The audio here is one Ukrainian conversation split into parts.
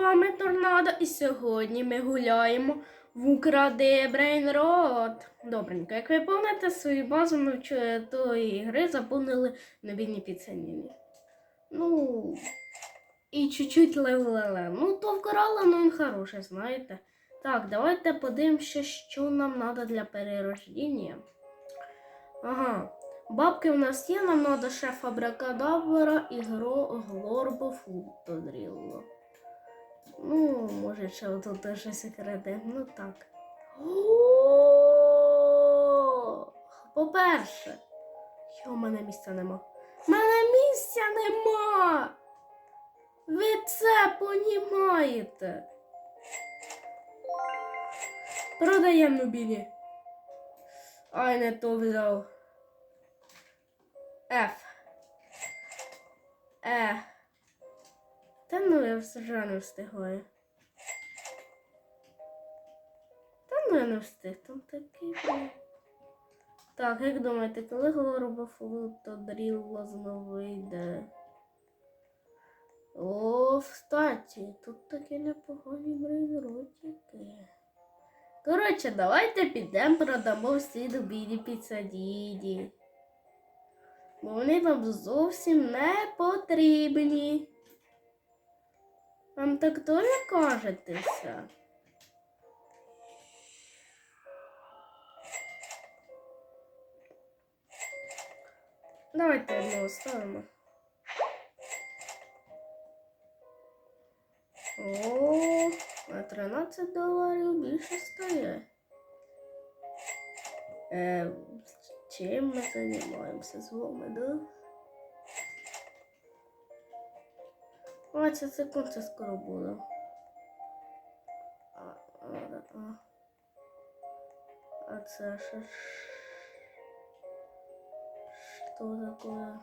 вами Торнадо, і сьогодні ми гуляємо в Укради Брейнрод. Добренько, як ви пам'ятаєте, свою базу ми вчора тої гри заповнили новинні підсаніння. Ну, і чуть-чуть левелеле. Ну, то вкрала, ну він хороший, знаєте. Так, давайте подивимося, що нам треба для перерождення. Ага. Бабки у нас є, нам треба шеф Абракадабра і гро Глорбо Футодрілло. Ну, може, ще тут теж секрети. Ну так. По-перше, в мене місця нема. Мене місця нема. Ви це понімаєте? Продаємо Нубіні. Ай, не то взяв. F. Е. Та ну я не встигаю. Та ну я не встиг, там такий. Так, як думаєте, коли Глоробофлут то дрілла знову вийде? О, встаті, тут такі непогані брейнротики. Коротше, давайте підемо продамо всі добірі підсадіді. Бо вони вам зовсім не потрібні. Вам так теж кажетеся? Давайте одного ставимо. О, на 13 доларів більше стає. Е, чим ми займаємося з вами, да? 20 секунд це скоро буде. А, а, а. а це що? Що таке?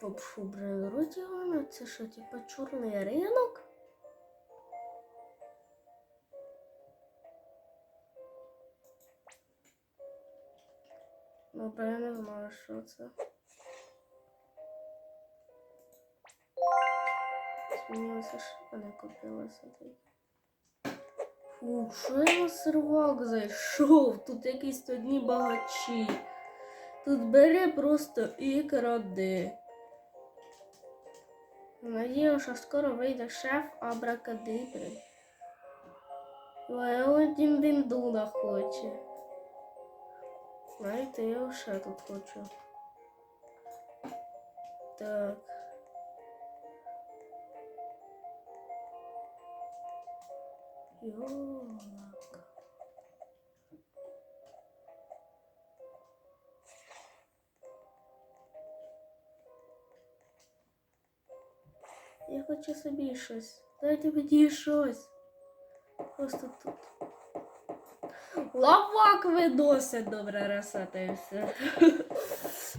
Типа шубрелотіана? Це що, типа чорний ринок? Добре, я не знаю, що це. Змінилося, що не купилося тоді. Фу, що я на сервак зайшов? Тут якісь одні багачі. Тут бери просто і кради. Надію, що скоро вийде шеф Абракадибри. Один Диндуна хоче. Знаєте, я ще тут хочу. Так. Йолка. Я хочу собі щось. Дайте мені щось. Просто тут. Лавак видосить добре ресета все.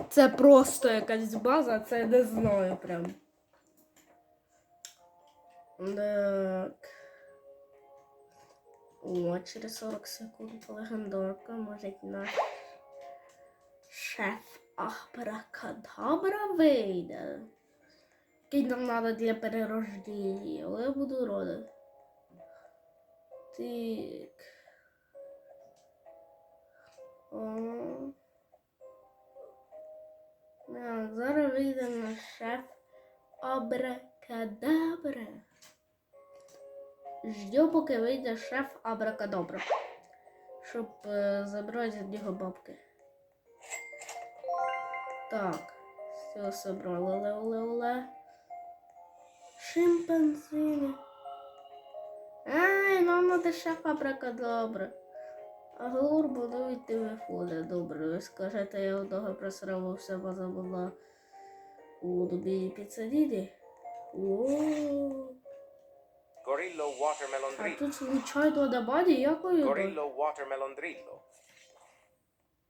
Це просто якась база, це я не знаю прям. Так. О, через 40 секунд легендарка може наш шеф Ахбракадабра вийде. Який нам треба для перерождення, але я буду рада. Так. О. Так, зараз вийде наш шеф Абракадабра. Ждю, поки вийде шеф Абракадабра. Щоб е, забрати з нього бабки. Так, все собрали. Ле, ле, ле. Шимпанзини. Ай, нам надо шеф Абракадабра. А Глор будують телефони. Добре, ви скажете, я одного просрав все база була у добі підсадіді. О, Gorillo Watermelon а Drillo. тут звичайно на баді якою? Gorillo Watermelon Drillo.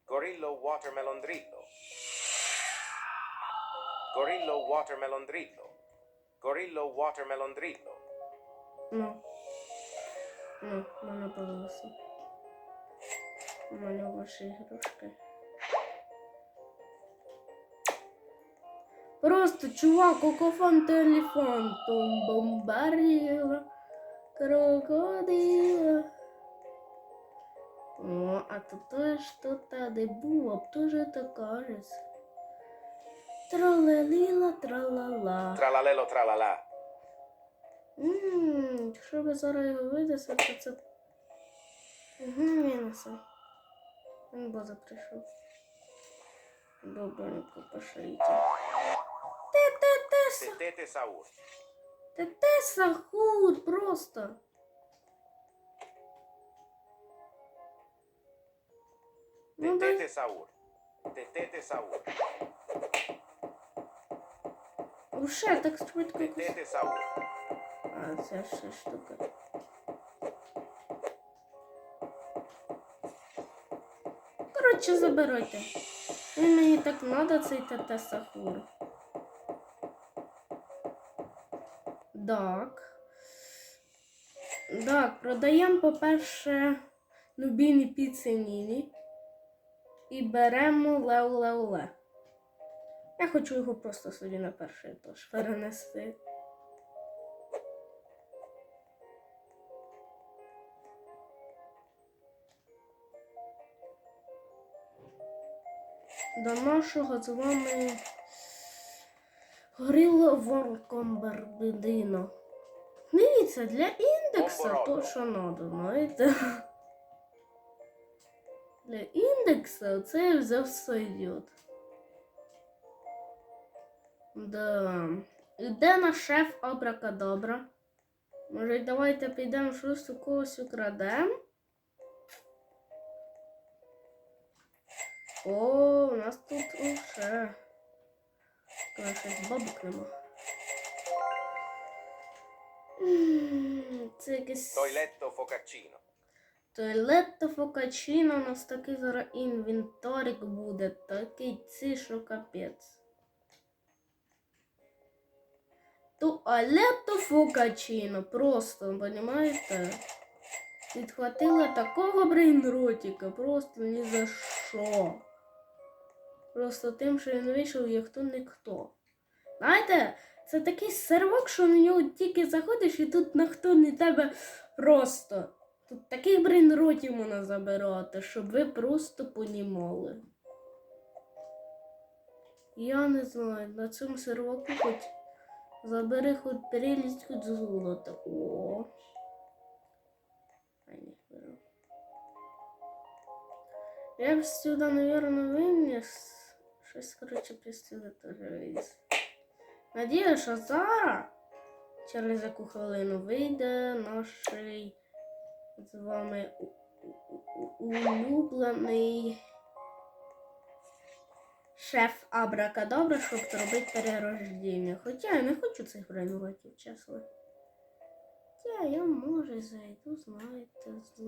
Gorillo Watermelon Drillo. Gorillo Watermelon Drillo. Gorillo Watermelon Drillo. Ну. Ну, мене подалося. У мене ваші ігрушки. Просто чувак, кофан телефантом бомбарила, Крокодила. О, а то то что-то де було, тоже то кажется. Тралеліла, тралала. Tralalelo tralala. Ммм, якщо ви зараз його видаси, то це. Угу, мінуси. Він база прийшов. Добренько пошлите. Те-те-те-са! Tetete saur. Те-те сахур просто. Ну, да, Tetete saur. Tetete saur. Уже так швидко. якось- Tetete saur. А, це ще штука. Коротше, забирайте. Він мені так надо, цей ТТ Сахур. Так. Так, продаємо, по-перше, нубіні піценіні. І беремо леу-леу-ле. Я хочу його просто собі на перший етаж перенести. до нашого з вами горіло Волкомбердино. Дивіться, для індекса то, що надо, знаєте. Для індекса це я взяв сойдет. Да. І де наш шеф Абракадабра? Може, давайте підемо щось у когось украдемо? О, у нас тут уже. Щось бабок нема. Це якесь Toiletto focaccino. туалетто фокачино. У нас такий зараз інвентарик буде. Такий ці, що капець. Туалетто фокачино. Просто, понимаєте? Відхватила такого брейнротика. Просто ні за що. Просто тим, що він вийшов, як хто не хто. Знаєте, це такий сервак, що на нього тільки заходиш, і тут на хто не тебе просто. Тут таких брейнротів можна забирати, щоб ви просто понімали. Я не знаю, на цьому серваку хоч забери хоч прелість, хоч золото. О. Я б сюди, наверное, виніс. Щось, коротше, теж виніс. Надію, що зараз через яку хвилину вийде наш з вами улюблений шеф Абракадабра, щоб зробити перерождення. Хоча я не хочу цих брейнротів, чесно. Хоча я може зайду, знаєте, з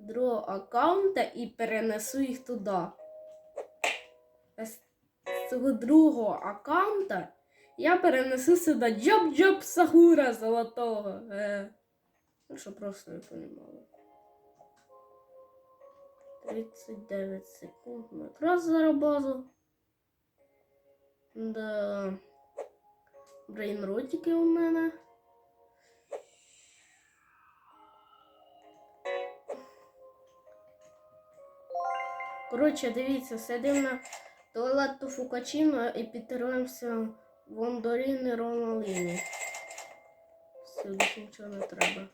другого аккаунта і перенесу їх туди. З цього другого аккаунта я перенесу сюди Джоб-Джоб Сахура золотого. Е. Ну, що просто не понімали. 39 секунд. Ну, якраз зараз базу. Да. Брейнротики у мене. Коротше, дивіться, сидимо на туалету Фукачино і підтримуємося в Ондоріни Роналіні. Все, більше нічого не треба.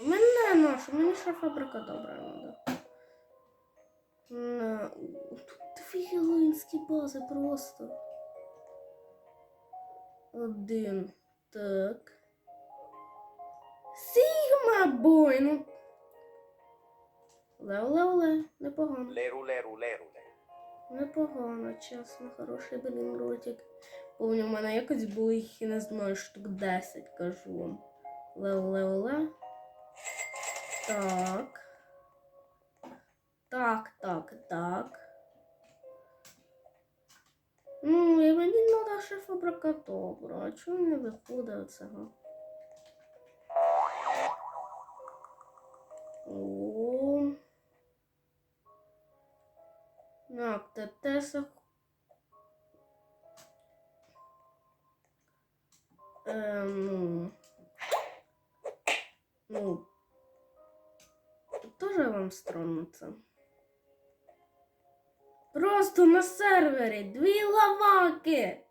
У мене наш, у мене ще фабрика добра. На... Тут дві гелоїнські бази просто. Один. Так. Сігма бой, ну. Ле-ле-ле, непогано. Lerule. Непогано, чесно, хороший блін ротик. Помню, в мене якось було їх, я не знаю, штук 10, кажу вам. Ле-ле-ле. Так. Так, так, так. Ну, і мені треба ще фабрикатовра. А чого не виходить цього? О. Ne yaptı? Derse ee, ну, ну, тоже вам странно Просто на сервері дві лаваки.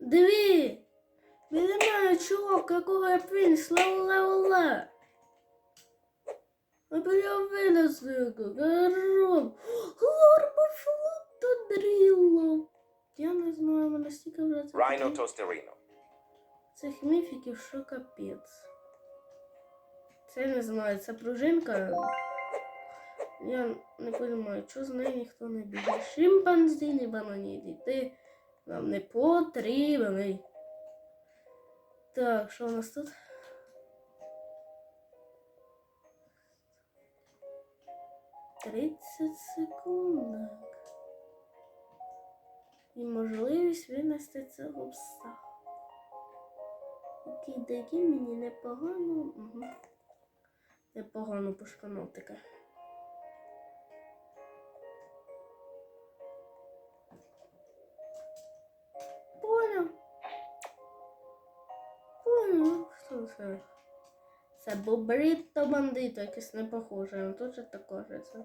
Дві. Не знаю, чувак, якого я пінс, ле ле ле ле-ле-ле. А біля вилазу, коров. Хлорбофлотодріло. Я не знаю, мене стільки вже це Rhino таке- цих міфіків, що капець. Це не знаю, це пружинка. Я не розумію, що з нею ніхто не бігає. Шимпанзі, не бананіді. Ти нам не потрібний. Так, що у нас тут? Тридцять секунд. І можливість винести цього пса. Окей, такі мені непогано. Угу. Непогано пошканув таке. Понял. Понял. Що це? Це бобрито бандито, якесь не похоже. Ну тут же також це.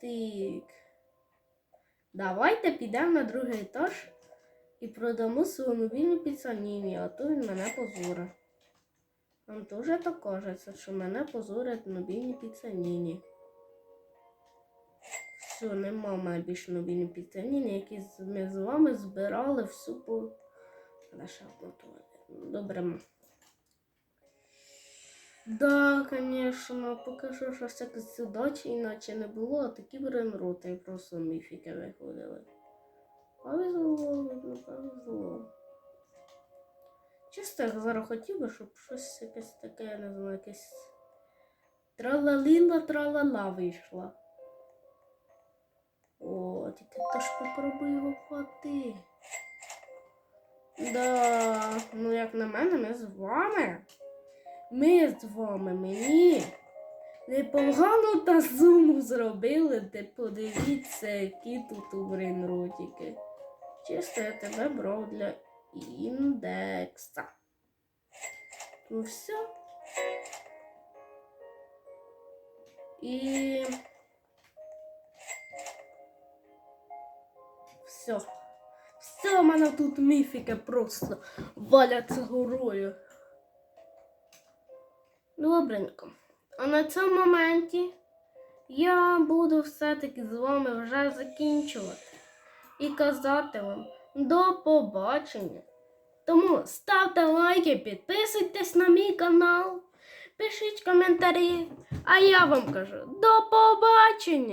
Так. Давайте підемо на другий етаж і продамо свою мобільну піцаніні, а то він мене позорить. Вам теж так кажеться, що мене позорять мобільні піцаніні. Все, нема мене більше мобільні піцаніні, які ми з вами збирали всю по. Наша Добре. Да, конечно, поки що щось якось удачі іначе не було, а такі бренроти просто міфіки виходили. Повезло, видно, повезло. Чисто я зараз хотів би, щоб щось якесь таке, я не знаю, якесь тралаліла тралала вийшла. О, тільки то ж попробуй його вхвати. Да, ну як на мене, ми з вами. Ми з вами мені. Непогано та зуму зробили, ти подивіться, які тут у брейнротики. Чисто я тебе брав для індекса. Ну все. І. Все. Все, у мене тут міфіки просто валяться горою. Добренько. А на цьому моменті я буду все-таки з вами вже закінчувати і казати вам до побачення. Тому ставте лайки, підписуйтесь на мій канал, пишіть коментарі. А я вам кажу до побачення!